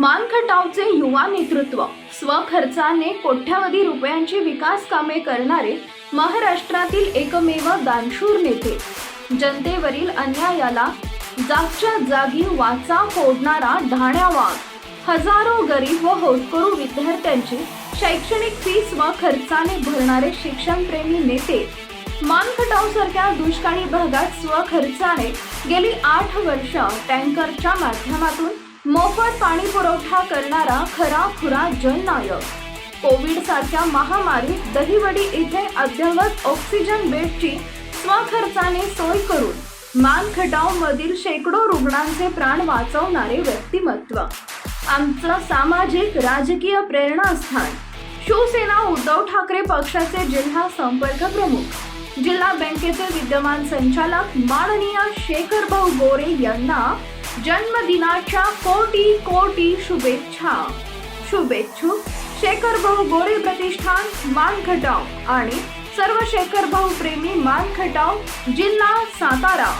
मानखटावचे युवा नेतृत्व स्वखर्चाने कोट्यावधी रुपयांची विकास कामे करणारे महाराष्ट्रातील एकमेव दानशूर नेते. जनतेवरील अन्यायाला जागच्या जागी वाचा फोडणारा ढाण्या वाघ हजारो गरीब व होतकरू विद्यार्थ्यांची शैक्षणिक फी स्वखर्चाने भरणारे शिक्षणप्रेमी नेते. मानखटाव सारख्या दुष्काळी भागात स्वखर्चाने गेली आठ वर्ष टँकरच्या माध्यमातून मोफत पाणी पुरवठा करणारा खरा खुरा जननायक. कोविड सारख्या महामारीत दहिवडी इथे अद्ययावत ऑक्सिजन बेडची स्वखर्चाने सोय करून मानखटावमधील शेकडो रुग्णांचे प्राण वाचवणारे व्यक्तिमत्व. आमचं सामाजिक राजकीय प्रेरणास्थान. शिवसेना उद्धव ठाकरे पक्षाचे जिल्हा संपर्क प्रमुख. जिल्हा बँकेचे विद्यमान संचालक माननीय शेखर भाऊ गोरे यांना जन्मदिनाच्या कोटी कोटी शुभेच्छा. शुभेच्छुक शेखर भाऊ गोरे प्रतिष्ठान मानखटाव आणि सर्व शेखर भाऊ प्रेमी मानखटाव जिल्हा सातारा.